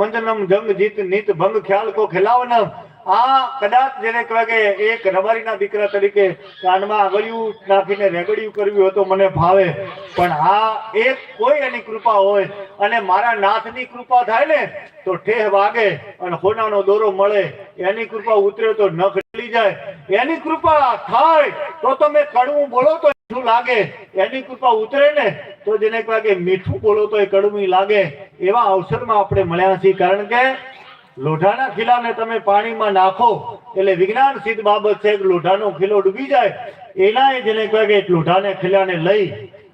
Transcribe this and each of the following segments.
બંધનમ જંગ જીત નીત ભંગ ખ્યાલ કો ખિલાવનમ આ કદાચ જેને કહેવાય કે એક રબારીના દીકરા તરીકે કાનમાં આગળિયું નાખીને રેગડિયું કરવી હોય તો મને ભાવે. પણ આ એક કોઈ એની કૃપા હોય અને મારા નાથની કૃપા થાય ને તો ઠેહ વાગે અને હોનાનો દોરો મળે. એની કૃપા ઉતરે તો નખ જાય. એની કૃપા થાય તો તમે કડવું બોલો તો મીઠું લાગે, એની કૃપા ઉતરે ને, તો જેને કહેવાય કે મીઠું બોલો તો એ કડવું લાગે. એવા અવસરમાં આપણે મળ્યા છીએ, કારણ કે લોઢાના ખીલાને તમે પાણીમાં નાખો, એટલે વિજ્ઞાન સિદ્ધ બાબત છે લોઢાનો ખીલો ડૂબી જાય એના જેને કહેવાય કે લોઢાને ખીલાને લઈ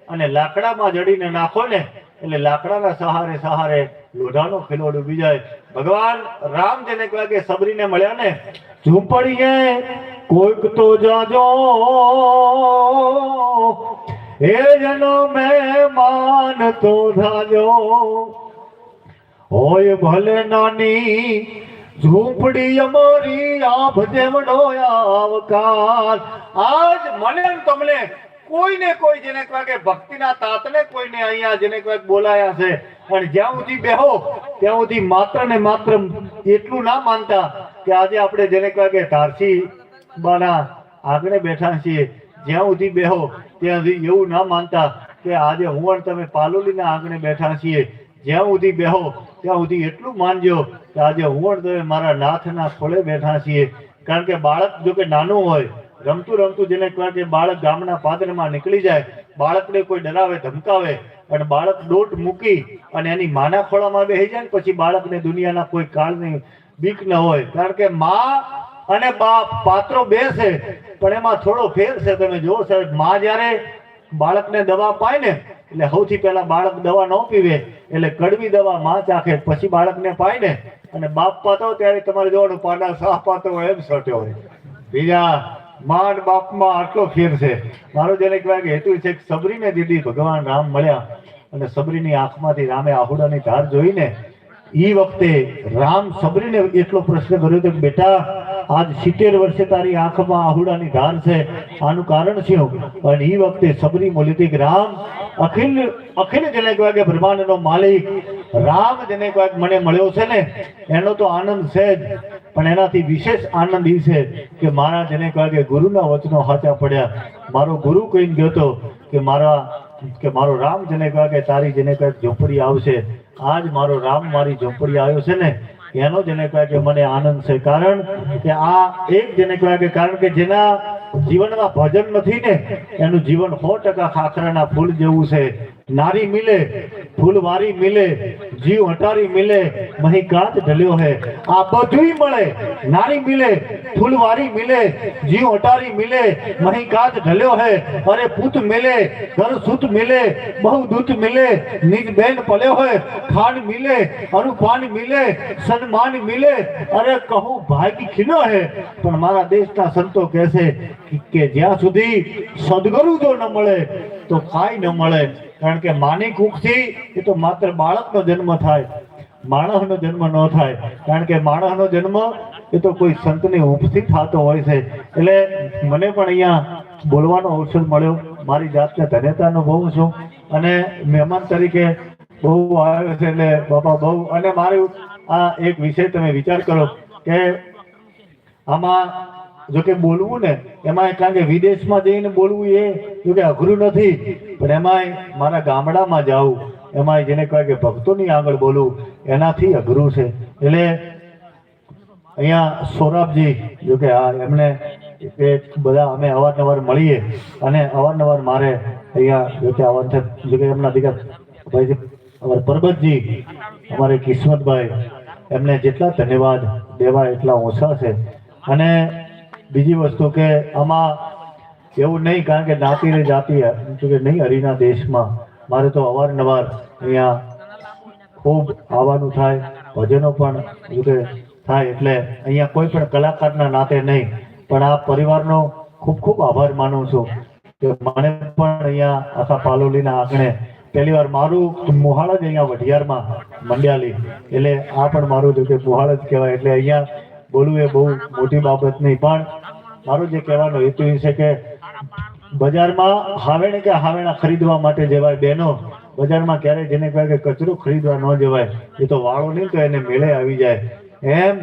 અને લાકડામાં જડીને નાખો ને એટલે લાકડાના સહારે સહારે લોઢાનો ખીલો ડૂબી જાય ભગવાન રામ જેને કહેવાય કે સબરીને મળ્યા ને ઝૂંપડીએ કોઈક તો જાજો. એ જનો મહેમાન તો ધાજો હોય ભલે નાની ઝૂંપડી અમારી આભ જેવડો આવકાર. આજ મને તમને કોઈને કોઈ જેને કહેવાય ભક્તિના તાતને કોઈને અહીંયા જેને કહેવાય બોલાયા છે. પણ જ્યાં સુધી બેહો, ત્યાં સુધી માત્ર ને માત્ર એટલું ના માનતા કે આજે આપણે જેને કહેવાય કે ધારસી બાના આગળ બેઠા છીએ. જ્યાં સુધી બેહો, ત્યાં સુધી એવું ના માનતા કે આજે હું અને તમે પાલોલીના આંગણે બેઠા છીએ. જ્યાં સુધી બેહો, ત્યાં સુધી એટલું માનજો કે આજે હું અને તમે મારા નાથના ખોળે બેઠા છીએ. કારણ કે બાળક જો કે નાનું હોય રમતું રમતું જેને કહેવાય કે બાળક ગામના પાદરમાં નીકળી જાય, બાળકને કોઈ ડરાવે, ધમકાવે અને બાળક દોટ મૂકી અને એની માના ખોળામાં બેસી જાય પછી બાળકને દુનિયાના કોઈ કાળની બીક ન હોય. કારણ કે માં અને બાપ પાત્રો બે છે પણ એમાં થોડો ફેર છે. તમે જુઓ સાહેબ, માં જ્યારે બાળકને દવા પાય ને, એટલે સૌથી પહેલા બાળક દવા ન પીવે, એટલે કડવી દવા માં ચાખે, પછી બાળકને પાય ને, અને બાપ પાતો ત્યારે તમારે જોવાનું પાડા સાહ પાતો એમ સટ્યો હોય. બીજા માં અને બાપમાં આટલો ફેર છે. મારો જેને કહેવાય કે હેતુ છે કે સબરીને દીદી ભગવાન રામ મળ્યા અને સબરીની આંખમાંથી રામે આહુડાની ધાર જોઈને ઈ વખતે રામ સબરીને એટલો પ્રશ્ન કર્યો હતો કે બેટા, આજ સિત્તેર વર્ષે તારી આંખમાં આહુડાની ધાર છે. આનું કારણ શું? અને ઈ વખતે સબરી બોલી કે રામ, અખિલ અખિલ જેને કહેવાય કે બ્રહ્માંડનો માલિક રામ જેને કહેવાય મને મળ્યો છે ને, એનો તો આનંદ છે જ. પણ એનાથી વિશેષ આનંદ ઈ છે કે મારા જેને કહેવાય કે ગુરુના વચનો હાચા પડ્યા. મારો ગુરુ કહીને ગયો હતો કે મારા, કે મારો રામ જેને કે તારી જેને કહેવાય ઝોપડી આવશે. આજ મારો રામ મારી ઝોપડી આવ્યો છે ને, એનો જેને કહેવાય કે મને આનંદ છે. કારણ કે આ એક જેને કહેવાય કે, કારણ કે જેના જીવનમાં ભજન નથી ને, એનું જીવન સો ટકા ખાખરાના ફૂલ જેવું છે. નારી મિલે ફૂલવારી મિલે જીવ હટારી મિલે મહી કાચ ઢલ્યો હે આ બધુંય મળે નારી મિલે ફૂલવારી મિલે જીવ હટારી મિલે મહી કાચ ઢલ્યો હે અરે પૂત મિલે ઘર સુત મિલે બહુ દૂત મિલે નિજ બેન પલ્યો હે ખાન મિલે અનુપાન મિલે સન્માન મિલે અરે કહું ભાગી ખીનો હે પણ મારા દેશના સંતો કહે છે કે- જ્યાં સુધી સદગુરુ જો ન મળે, તો કાંઈ ન મળે. કારણ કે માની કુખથી એ તો માત્ર બાળકનો જન્મ થાય, માણસનો જન્મ ન થાય. કારણ કે માણસનો જન્મ એ તો કોઈ સંતની ઉપસ્થિત થતો હોય છે. એટલે મને પણ અહીંયા બોલવાનો અવસર મળ્યો. મારી જાતને ધન્યતા અનુભવું છું. અને મહેમાન તરીકે બહુ આવ્યો છે એટલે બાપા બહુ, અને મારું આ એક વિષય તમે વિચાર કરો કે આમાં જો કે બોલવું ને એમાં કારણ કે વિદેશમાં જઈને બોલવું એ જો કે અઘરું નથી. પણ એમાંય મારા ગામડામાં જાઉં એમાં જેને કહેવાય કે ભક્તોની આગળ બોલવું એનાથી અઘરું છે. એટલે અહીંયા સૌરભજી જોકે આ એમને એ બધા અમે અવારનવાર મળીએ અને અવારનવાર મારે અહીંયા જોકે અવારનવાર જોકે એમના દીકરા ભાઈ અમારા પરબતજી, અમારે કિસ્મતભાઈ, એમને જેટલા ધન્યવાદ દેવા એટલા ઓછા છે. અને બીજી વસ્તુ કે આમાં એવું નહીં, કારણ કે જ્ઞાતિ ને જાતિ કે નહીં, હરિના દેશમાં. મારે તો અવારનવાર અહીંયા ખૂબ આવવાનું થાય, ભજનો પણ કે થાય, એટલે અહીંયા કોઈ પણ કલાકારના નાતે નહીં. પણ આ પરિવારનો ખૂબ ખૂબ આભાર માનું છું કે મને પણ અહીંયા આખા પાલોલીના આંગણે પહેલી વાર મારું મોહાળ જ અહીંયા વઢિયારમાં મંડ્યાલી. એટલે આ પણ મારું જો કે મોહાળ જ કહેવાય. એટલે અહીંયા બોલવું એ બહુ મોટી બાબત નહીં પણ મારો જે કહેવાનો હેતુ એ છે કે બજારમાં હાવેણે કે હાવેણા ખરીદવા માટે જેવાય બહેનો. બજારમાં ક્યારેય જેને કહેવાય કે કચરો ખરીદવા ન જવાય. એ તો વાળો નહીં તો એને મેળે આવી જાય. એમ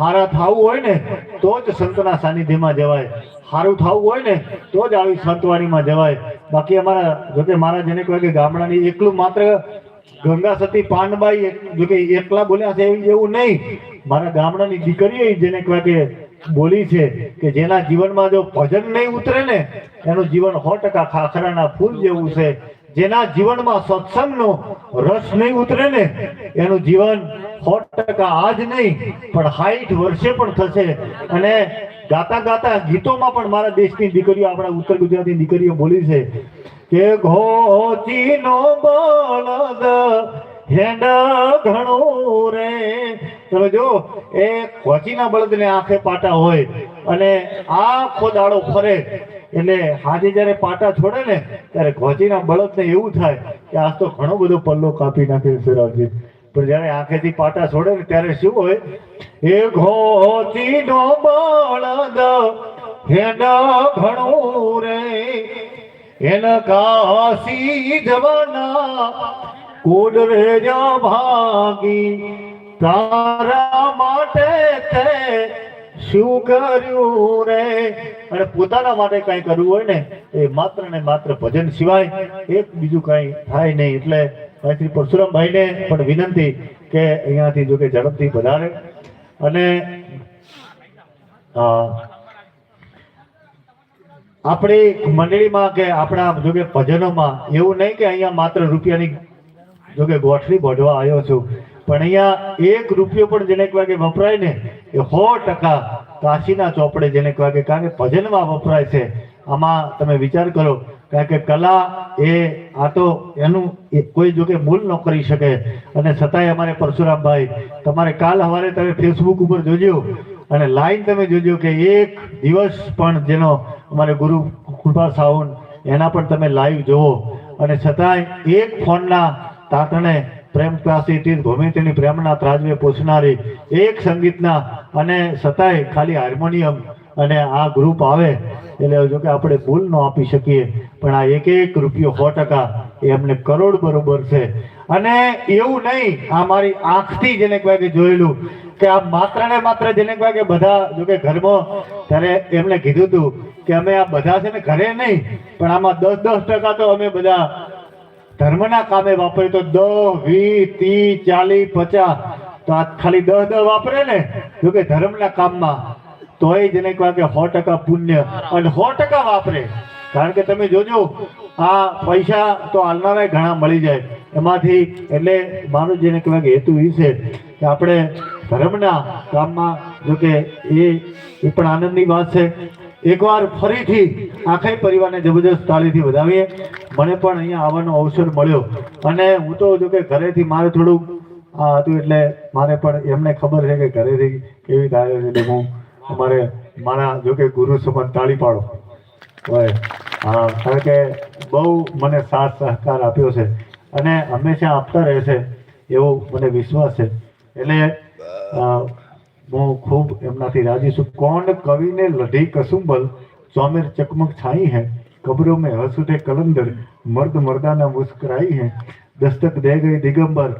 હારા થાવું હોય ને તો જ સંતના સાનિધ્યમાં જવાય. સારું થાવું હોય ને તો જ આવી સંતવાણીમાં જવાય. બાકી અમારા જોકે મારા જેને કહેવાય કે ગામડાની એકલું માત્ર ગંગા સતી પાનબાઈ જોકે એકલા બોલ્યા છે એવું એવું નહીં. મારા ગામડાની દીકરીએ જેને કહેવાય કે બોલી છે કે જેના જીવનમાં જો ભજન નહીં ઉતરે ને, એનું જીવન સો ટકા ખાખરાના ફૂલ જેવું છે. જેના જીવનમાં સત્સંગનો રસ નહીં ઉતરે ને, એનું જીવન સો ટકા આજ નહીં, પણ હાઈઠ વર્ષે પણ થશે. અને ગાતા ગાતા ગીતોમાં પણ મારા દેશની દીકરીઓ, આપણા ઉત્તર ગુજરાતની દીકરીઓ બોલી છે કે, ઘોચીનો બળદ હેડ ઘણો રે તમે જો એ ઘોચીના બળદને આંખે પાટા હોય અને આખો દાડો ફરે. એટલે હાજે જ્યારે પાટા છોડે ને, ત્યારે ઘોચીના બળદને એવું થાય કે આજ તો ઘણો બધો પલ્લો કાપી નાખ્યો છે પણ જ્યારે આંખેથી પાટા છોડે ને, ત્યારે શું હોય? એ ઘોચીનો બળદ હેડા ઘણું રે. એના કાશી જવાના કોડ રે જા ભાગી તારા માટે તે શું કર્યું રે? અને પોતાના માટે કઈ કરવું હોય ને, એ માત્ર ને માત્ર ભજન સિવાય એક બીજું કઈ થાય નહીં. એટલે શ્રી પરશુરામભાઈને પણ વિનંતી કે અહીંયાથી જો ઝડપથી વધારે અને આપણી મંડળીમાં કે આપણા જોકે ભજનોમાં એવું નહીં કે અહીંયા માત્ર રૂપિયાની જોકે ગોઠવી બોઢવા આવ્યો છું. પણ અહીંયા એક રૂપિયો પણ જેને વાગે વપરાય ને, એ સો ટકા કાશીના ચોપડે જેને વાગે કારણ કે ભજનમાં વપરાય છે. આમાં તમે વિચાર કરો કારણ કે કલા એ, આ તો એનું કોઈ જો કે મૂલ ન કરી શકે. અને છતાંય અમારે પરશુરામભાઈ, તમારે કાલ સવારે તમે ફેસબુક ઉપર જોજો. અને લાઈન તમે જોજો કે એક દિવસ પણ જેનો અમારે ગુરુ કૃપા સાહુન, એના પણ તમે લાઈવ જોવો અને છતાંય એક ફોનના તાતણે પ્રેમ ક્લાસી તીર ભૂમિ તેની પ્રેમના ત્રાજવે પૂછનારી એક સંગીતના અને સતાય ખાલી હાર્મોનિયમ અને આ ગ્રુપ આવે, એટલે જો કે આપણે ભૂલ ન આપી શકીએ, પણ આ એક એક રૂપિયો સો ટકા એ અમને કરોડ બરોબર છે. અને એવું નહીં, આ મારી આંખથી જેને કહેવાય કે જોયેલું કે આ માત્ર ને માત્ર જેને કહેવાય કે બધા, જો કે ઘરમાં, ત્યારે એમને કીધું હતું કે અમે આ બધા છે ને ઘરે નહીં, પણ આમાં દસ દસ ટકા તો અમે બધા ધર્મના કામે વાપરે તો દહ, વીસ, ત્રીસ, ચાલીસ, પચાસ. તો આ ખાલી દહ દહ વાપરે ને? જો કે ધર્મના કામમાં તોય જેને કહેવાય કે સો ટકા પુણ્ય. અને સો ટકા વાપરે. કારણ કે તમે જોજો, આ પૈસા તો હાલનારા ઘણા મળી જાય. એમાંથી એટલે મારું જેને કહેવાય કે હેતુ એ છે કે આપણે ધર્મના કામમાં, જો કે એ એ પણ આનંદની વાત છે. એકવાર ફરીથી આખા પરિવારને જબરદસ્ત તાળીથી વધાવીએ. મને પણ અહીંયા આવવાનો અવસર મળ્યો. અને હું તો જો કે ઘરેથી મારે થોડુંક, આ હતું એટલે મારે પણ એમને ખબર છે કે ઘરેથી કેવી તાળી એટલે હું અમારે મારા જો કે ગુરુ સમાન તાળી પાડો. હોય હા, કારણ કે બહુ મને સાથ સહકાર આપ્યો છે. અને હંમેશા આપતા રહેશે એવો મને વિશ્વાસ છે. એટલે હું ખૂબ એમનાથી રાજી છું. કોણ કવિને લઢી કસુંબલ? ચોમેર ચકમક છાઈ હે. કબરો મેં હસુટે કલંદર. મર્દ મર્દાના મુસ્કરાઈ હે. દસ્તક દે ગઈ દિગંબર.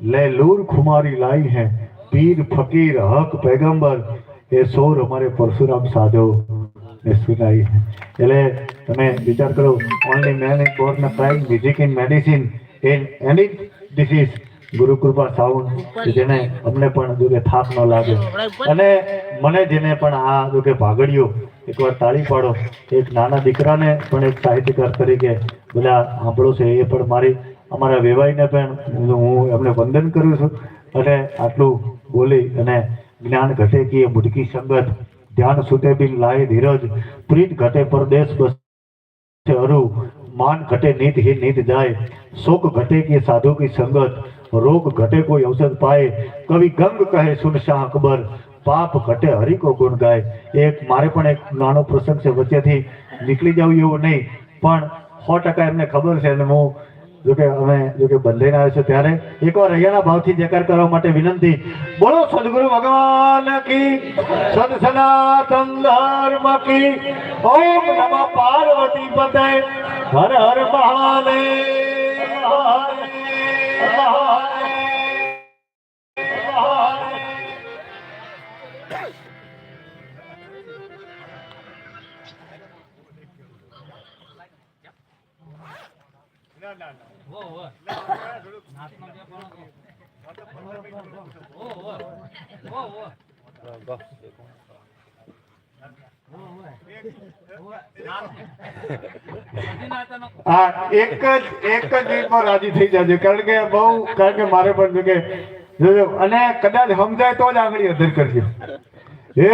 લે લૂર ખુમારી लाई હે. પીર ફકીર હક પૈગંબર. એ સોર અમારે પરશુરામ સાધો ને સુનાઈ એટલે તમે વિચાર કરો only man in born prize physics in medicine in any disease Guru Kripa sound જેને અમને પણ જો કે થાક ન લાગે. અને મને જેને પણ આ જો કે ભાગડ્યો એકવાર તાળી પાડો એક નાના દીકરાને પણ એક સાહિત્યકાર તરીકે બધા સાંભળો છે એ પણ મારી અમારા વેવાઈને પણ હું એમને વંદન કરું છું. અને આટલું બોલી અને જ્ઞાન ઘટે કે મુટકી સંગત ધ્યાન સુતે બિન લાય ધીરજ પ્રીત ઘટે પરદેશ બસ અરુ માન ઘટે નિત હી નિત જાય. શોક ઘટે કે સાધુ કી સંગત, રોગ ઘટે કોઈ ઔષધ પાય. કવિ ગંગ કહે, સુન શાહ અકબર, પાપ ઘટે હરિ કો ગુણ ગાય. એક, મારે પણ એક નાનો પ્રસંગ છે, વચ્ચેથી નીકળી જવું એવું નહીં, પણ સો ટકા એમને ખબર છે અને હું જોકે અમે જોકે બદલાઈને આવ્યા છે ત્યારે એકવાર અહીંયાના ભાવથી જયકાર કરવા માટે વિનંતી. બોલો, સદગુરુ ભગવાન કી સદ સનાતન ધર્મ કી. ઓમ નમઃ પાર્વતી પતે હર હર મહાદેવ. હા, એક જ એક જ મિનિટમાં રાજી થઈ જજો. કારણ કે બહુ, કારણ કે મારે પણ કે જોજો. અને કદાચ સમજાય તો જ આંગળી અધર કરજો. હે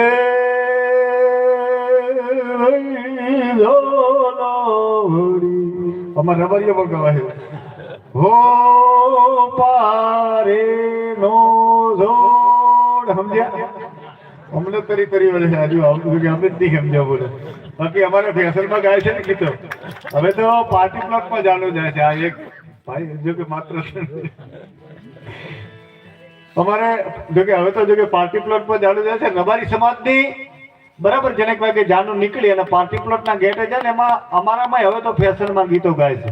અમારે રબરીઓ પણ ગવાય. હો પારે નો જોડ. સમજ્યા? અમને તરી તરી વળે છે હજુ. આવું કે અમે જ સમજ્યા બોલે. બાકી અમારે ફેશનમાં ગાય છે ને ગીતો. હવે તો પાર્ટી પ્લોટમાં જાણવું જાય છે. આ એક ભાઈ જો કે માત્ર અમારે જો કે હવે તો જો કે પાર્ટી પ્લોટમાં જાણવું જાય છે. નબારી સમાજની બરાબર જેને કહેવાય કે જાનું નીકળી અને પાર્ટી પ્લોટના ગેટે છે ને એમાં અમારામાં હવે તો ફેશનમાં ગીતો ગાય છે.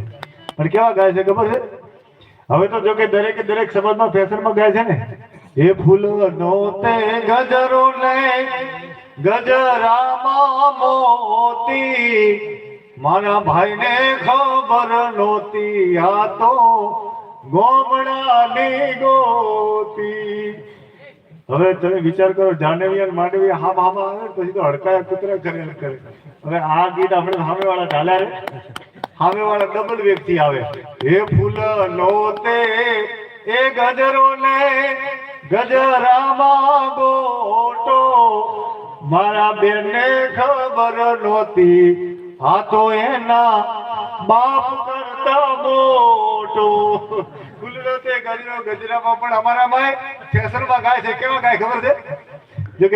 પણ કેવા ગાય છે ખબર છે? હવે તો જો દરેકે દરેક સમાજમાં ફેશનમાં ગાય છે ને, એ ફૂલનો તે ગજરો ને ગજરામાં મોતી. મારા ભાઈને ખબર નહોતી, આ તો ગોમડાની ગોતી. હવે તમે વિચાર કરો, જાનવી અને માંડવી હામ હામ આવે, પછી તો હડકાયા કૂતરા કરે કરે. હવે આ ગીત આપણે સામે વાળા ચાલ્યા રે. સામે વાળા ડબલ વ્યક્તિ આવે. હે ફૂલ નો એ ગજરો ને ગજરામાં ગોટો. મારા બેને ખબર નહોતી, આ તો એના બાપ કરતા મોટો. ફૂલનો તે, ગજરો, ગજરામાં પણ અમારામાં ફેશનમાં ગાય છે. કેવા ગાય ખબર છે? જો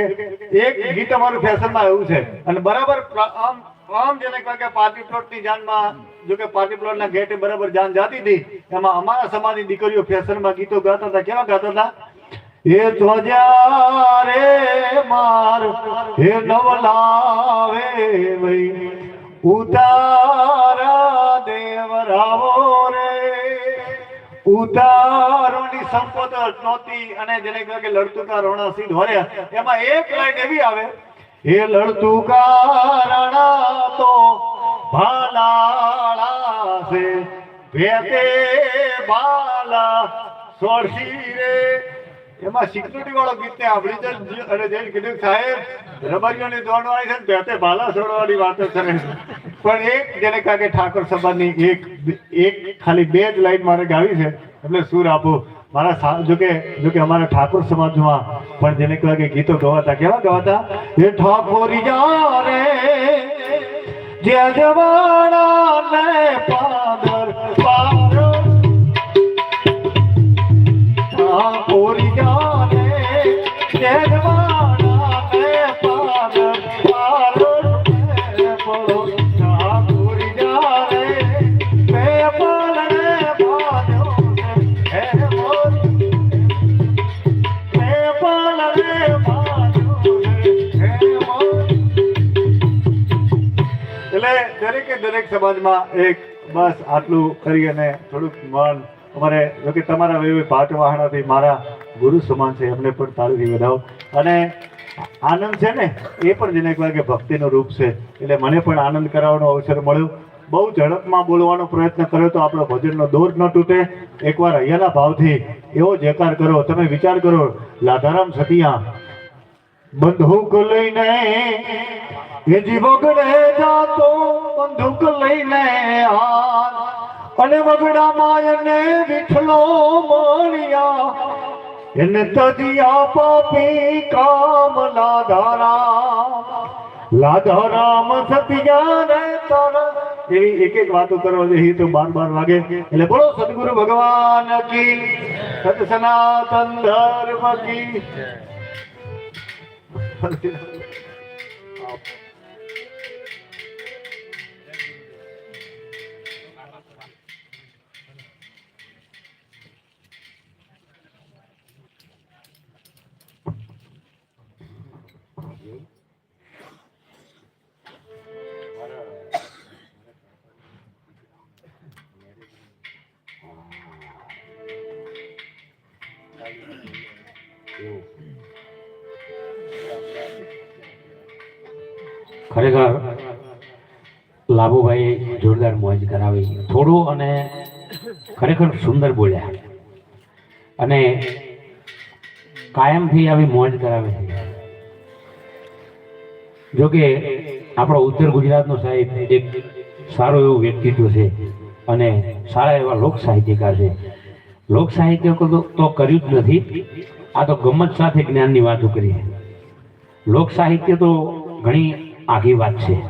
એક ગીત અમારું ફેશનમાં એવું છે. અને બરાબર આમ આમ જેને કે પાર્ટી પ્લોટની જાનમાં, જો કે પાર્ટી પ્લોટના ગેટે બરાબર જાન જાતી હતી, એમાં અમારા સમાજની દીકરીઓ ફેશનમાં ગીતો ગાતા હતા. કેવા ગાતા હતા? એ ધ્વજા રે માર, હે નવલાવે ભાઈ ઉતારા દેવ રાવો રે. ઉતારોની સંપત નહોતી અને જેને કહેવાય કે લડતુકા રોણા સિંહ ધોર્યા એમાં એક લાઈન એવી આવે એ લડતું કારણ તો ભાલાળા છે. ભેતે ભાલા સોળસી રે. એમાં સિક્યુરિટી વાળો ગીત ને જ અને જઈને કીધું સાહેબ રબરીઓની દોડવાની છે ને ભેતે ભાલા છોડવાની વાતો કરે પણ એક જેને કહે ઠાકોર સભાની એક એક ખાલી બે જ લાઈન મારે ગાવી છે, એટલે સુર આપો. મારા જોકે જો કે જો કે અમારા ઠાકોર સમાજમાં પણ જેને કહેવાય કે ગીતો ગવાતા, કેવા ગવાતા? એ ઠાકોરિયા રે, જે જવાના ને પાદર દરેકે સમાજમાં એક બસ આટલું કરી અને થોડુંક મન અમારે, જો તમારા વેવે પાઠ વાહણાથી મારા ગુરુ સમાન છે, એમને પણ તાળીથી વધાવો. અને આનંદ છે ને, એ પણ જેને કહેવાય કે ભક્તિનું રૂપ છે, એટલે મને પણ આનંદ કરાવવાનો અવસર મળ્યો. બહુ ઝડપમાં બોલવાનો પ્રયત્ન કર્યો તો આપણો ભજનનો દોર ન તૂટે. એકવાર અહીંયાના ભાવથી એવો જયકાર કરો, તમે વિચાર કરો, લાધારામ સતિયા બંધુક લઈને એ જીવગડે જાતો બંદૂક લઈને હાર અને વગડામાં એને વિઠલો મળ્યા એને તજિયા પાપી કામ લાધારામ લાધારામ સતિયા ને તારા એવી એક એક વાતો કરવા જઈએ તો બાર બાર વાગે. એટલે બોલો, સદગુરુ ભગવાન કી. સત સનાતન ધર્મ કી. ખરેખર લાભુભાઈ જોરદાર મોજ કરાવી. થોડું અને ખરેખર સુંદર બોલ્યા. અને કાયમથી આવી મોજ કરાવે છે જોકે આપણો ઉત્તર ગુજરાતનો સાહેબ એક સારું એવું વ્યક્તિત્વ છે અને સારા એવા લોક સાહિત્યકાર છે. લોક સાહિત્ય તો કર્યું જ નથી. આ તો ગમત સાથે જ્ઞાનની વાતો કરી લોક સાહિત્ય તો ઘણી આઘી વાત છે.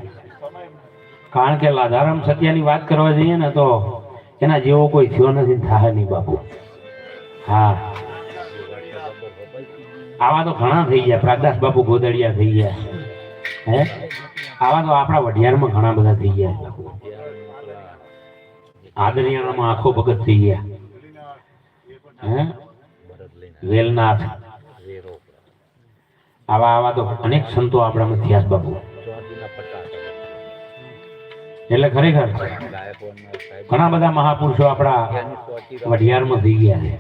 કારણ કે લાધારામ સત્યાની વાત કરવા જઈએ ને તો એના જેવો કોઈ થયો નથી થાય નહીં બાપુ. હા. આવા તો ઘણા થઈ ગયા. પ્રાગદાસ બાપુ ગોદડિયા થઈ ગયા. હે? આવા તો આપણા વઢિયારમાં ઘણા બધા થઈ ગયા. આદરિયાળામાં આખો ભગત થઈ ગયા. હે? વેલનાથ. આવા આવા તો અનેક સંતો આપણામાં થયા બાપુ. એટલે ખરેખર ઘણા બધા મહાપુરુષો આપણા વઢિયારમાં થઈ ગયા છે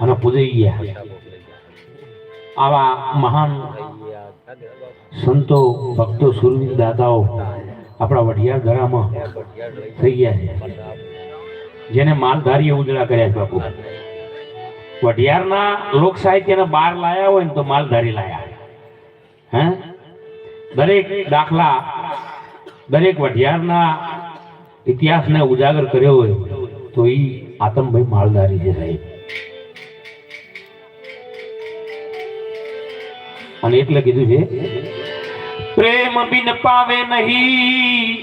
અને પૂજાઈ ગયા આવા મહાન સંતો, ભક્તો, સુરવીર દાતાઓ આપણા વઢિયાર ધરામાં થઈ ગયા છે. જેને માલધારીએ ઉજળા કર્યા છે બાપુ. વઢિયારના લોક સાહિત્યને બહાર લાયા હોય ને તો માલધારી લાયા. હે? દરેક દાખલા દરેક વઢિયારના ઇતિહાસને ઉજાગર કર્યો હોય તો એ આતમભાઈ માલધારી છે સાહેબ. અને એટલે કીધું છે, પ્રેમ બિન પાવે નહીં.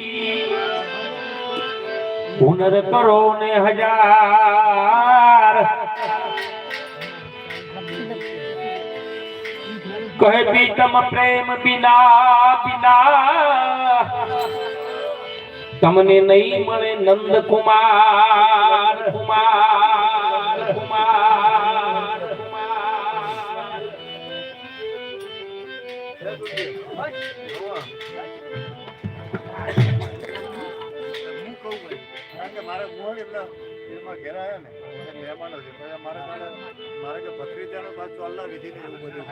હુનર કરો ને હજાર કહે પ્રીતમ પ્રેમ બિના બિના. તમને નહીં મળે નંદ કુમાર કુમાર મારે મોહ એટલે એમાં ઘેર ને મહેમાનો છે મારે મારે કે ભત્રીજાનો પાછું ચોલ્લા વિધિ એવું બધું.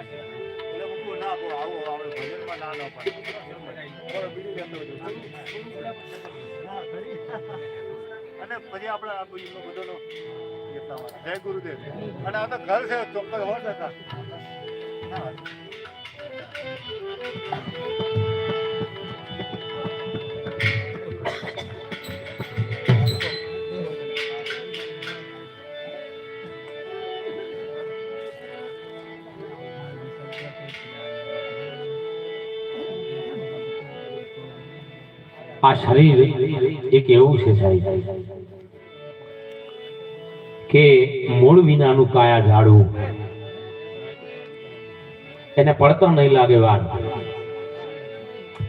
ના બહુ આવો આપણે ભજનમાં ના ના પાડે. બીજું ન. અને પછી આપણે આ બધું બધાનો જય ગુરુદેવ. અને આ તો ઘર છે, ચોક્કસ સો ટકા આ શરીર એક એવું છે સાહેબ, કે મૂળ વિનાનું કાયા ઝાડવું એને પડતો નહીં લાગે વાર.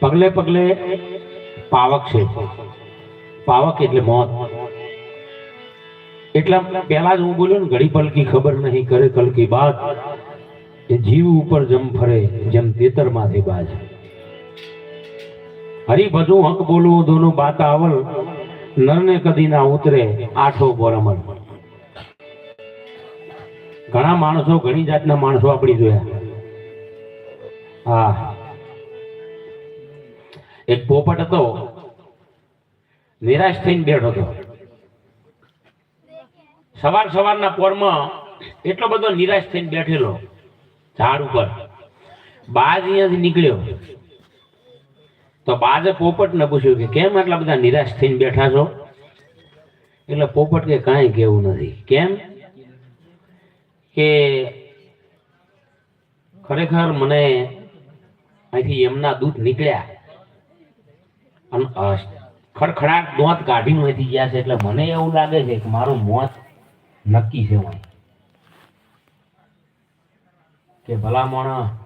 પગલે પગલે પાવક છે. પાવક એટલે મોત. એટલા પહેલા જ હું બોલ્યો ને, ઘડી પલકી ખબર નહીં, કરે કલકી બાદ, એ જીવ ઉપર જમ ફરે, જેમ તેતરમાંથી બાજ. હરી બધું હક બોલવું દોનું બાત આવલ, નરને કદી ના ઉતરે, આઠો બોરમલ ઘણા માણસો, ઘણી જાતના માણસો આપણી જોયા. હા. એક પોપટ હતો. નિરાશ થઈને બેઠો હતો. સવાર સવારના પોરમાં એટલો બધો નિરાશ થઈને બેઠેલો, ઝાડ ઉપર. બાજ અહીંયાથી નીકળ્યો. તો બાજે પોપટને પૂછ્યું કે કેમ આટલા બધા નિરાશ થઈને બેઠા છો? એટલે પોપટ કે કાંઈ કેવું નથી. કેમ? કે ખરેખર મને અહીંથી એમના દૂધ નીકળ્યા. અને ખડખડાટ દોત કાઢીને અહીંથી ગયા છે. એટલે મને એવું લાગે છે કે મારું મોત નક્કી છે કે ભલા મોણા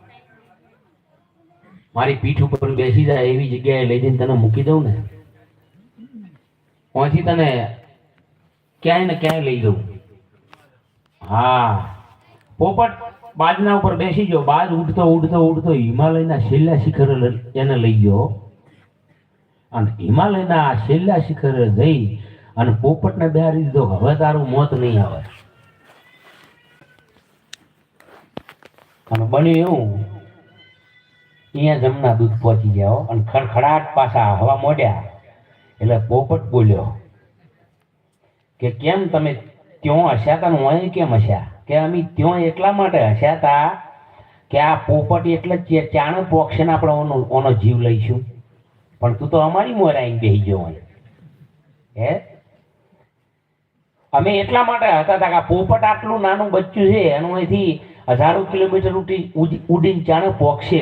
મારી પીઠ ઉપર બેસી જાય એવી જગ્યાએ લઈ જઈને તને મૂકી દઉં ને? પહોંચી તને ક્યાંય ને ક્યાંય લઈ જવું હા. પોપટ બાજના ઉપર બેસી ગયો. બાજ ઉડતો ઉડતો ઉડતો હિમાલયના છેલ્લા શિખરે એને લઈ ગયો. અને હિમાલયના છેલ્લા શિખરે જઈ અને પોપટને બેહારી દીધો. હવે તારું મોત નહીં આવે. અને બન્યું એવું. અહીંયા જમના દૂધ પહોંચી ગયા અને ખડખડાટ પાછા હવા મોડ્યા. એટલે પોપટ બોલ્યો, કે કેમ તમે ત્યાં હસ્યા હતા હું અહીં કેમ હસ્યા? કે અમે ત્યાં એટલા માટે હસ્યા હતા કે આ પોપટ એટલે જ ચાણ પોક્ષે આપણે ઓનો ઓનો જીવ લઈશું? પણ તું તો અમારી મોર આવીને બેસી ગયો હે? અમે એટલા માટે હતા તા કે પોપટ આટલું નાનું બચ્ચું છે, એનું અહીંથી હજારો કિલોમીટર ઉડી- ઉડીને ચાણે પોક્ષે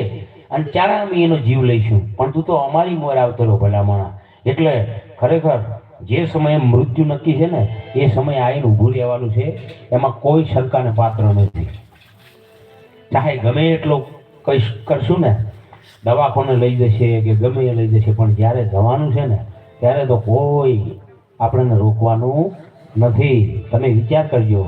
અને ત્યારે અમે એનો જીવ લઈશું? પણ તું તો અમારી મોર આવતો ભલામણા. એટલે ખરેખર જે સમયે મૃત્યુ નક્કી છે ને, એ સમયે આવીને ઊભું રહેવાનું છે, એમાં કોઈ શંકાને પાત્ર નથી. ચાહે ગમે એટલો કઈ કરશું ને, દવાખાને લઈ જશે કે ગમે એ લઈ જશે, પણ જ્યારે જવાનું છે ને, ત્યારે તો કોઈ આપણને રોકવાનું નથી. તમે વિચાર કરજો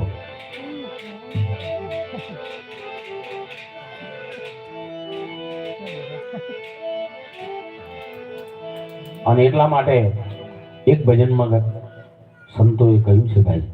અને એટલા માટે એક ભજનમાં સંતોએ કહ્યું છે ભાઈ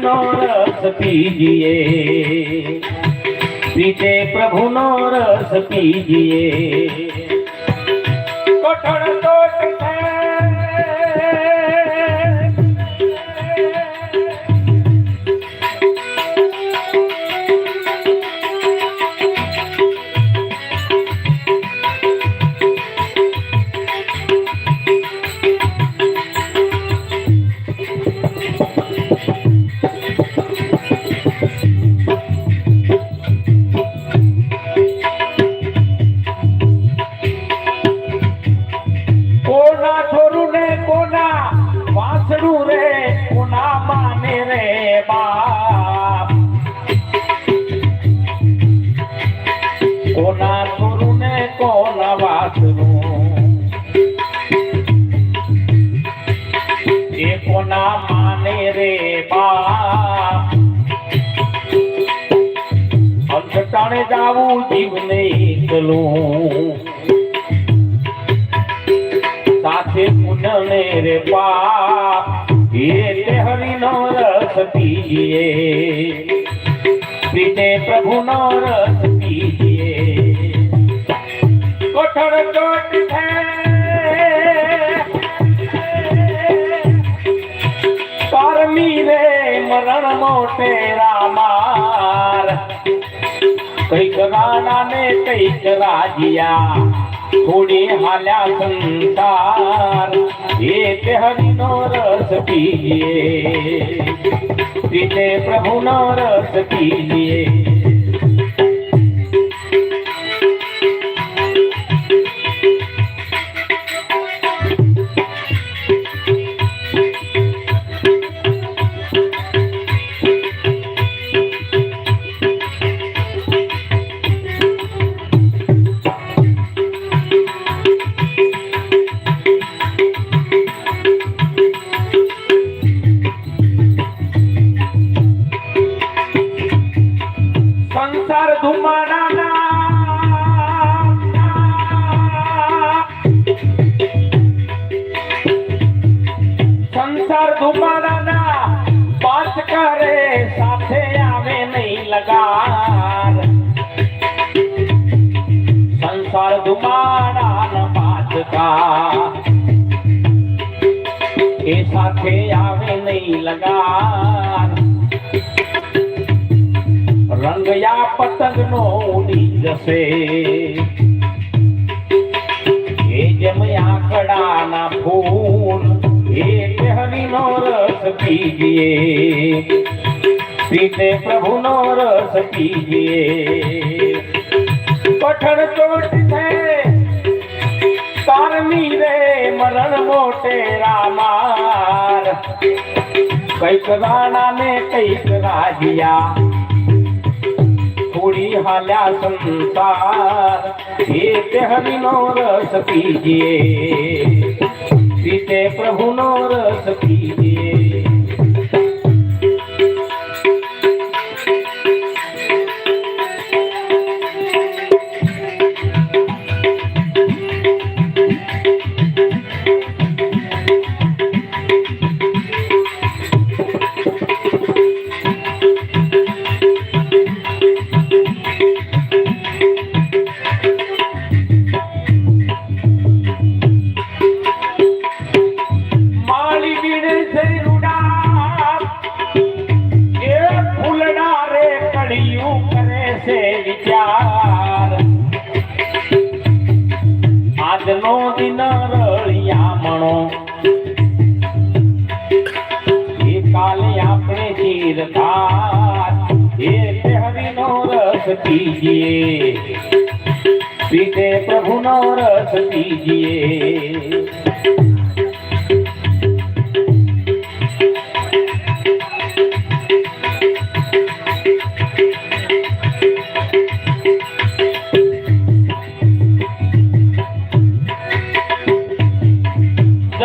હરિનો રસ પીજીએ. પીતે પ્રભુનો રસ પીજીએ. કોઠણ એ કોના માને રે બાપ. જાવું જીવને એકલું. સાથે પુનને રે પાપ એટલે હરિનો રસ પીજીએ પ્રીતે પ્રભુનો રસ પીએ. કોઠણ ચોટ છે મરણ માર કંઈક રાણા ને કંઈક રાજીયા, થોડી હાલ્યા સંસાર. એક હરિનો રસ પીએ. પીતે પ્રભુનો રસ પીજીએ રંગયા પતંગ નો ઉડી જશે એ જેમ આંકડાના ફૂલ એ હરિનો રસ પીજીએ પીતે પ્રભુનો રસ પીજીએ પઠણ ચોટ છે તારમી રે મરણ મોટે રામાર કંઈક રાણા ને કંઈક રાજિયા થોડી હાલ્યા સંસાર. એ તે હરિનો રસ પીજીએ પીતે પ્રભુનો રસ પીજીએ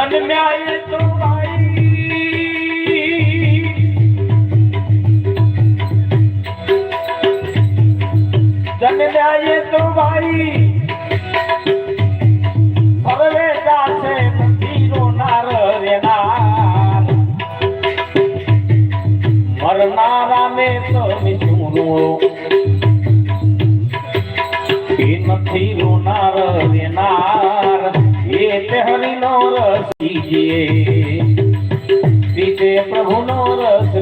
એ તો ભાઈ એ તો ભાઈ સર્વે જાશે નથી રોનાર રેનાર મરનારા ને તમે શું નથી રોનાર રેનાર રસ પીજીએ પીતે પ્રભુનો રસ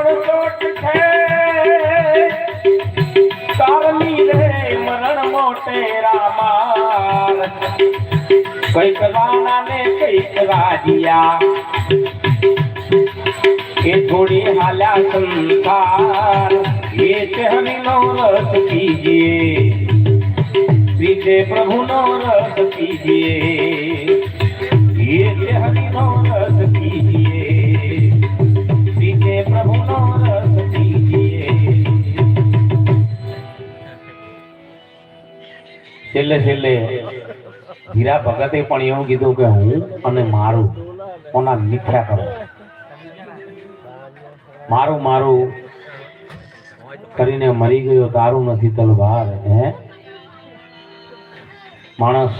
ચોટ છે. કારમી રે મરણ મોટે રામાર. કંઈક રાણા ને કંઈક રાજિયા એ થોડી હાલ્યા સંસાર. એ તે નો રસ પીજીએ પ્રભુ નો રસ પીજીએ છેલ્લે છેલ્લે હીરા ભગતે પણ એવું કીધું કે હું અને મારું કોના મીઠા કરો. મારું મારું કરીને મરી ગયો, તારું નથી તલવાર, હે? માણસ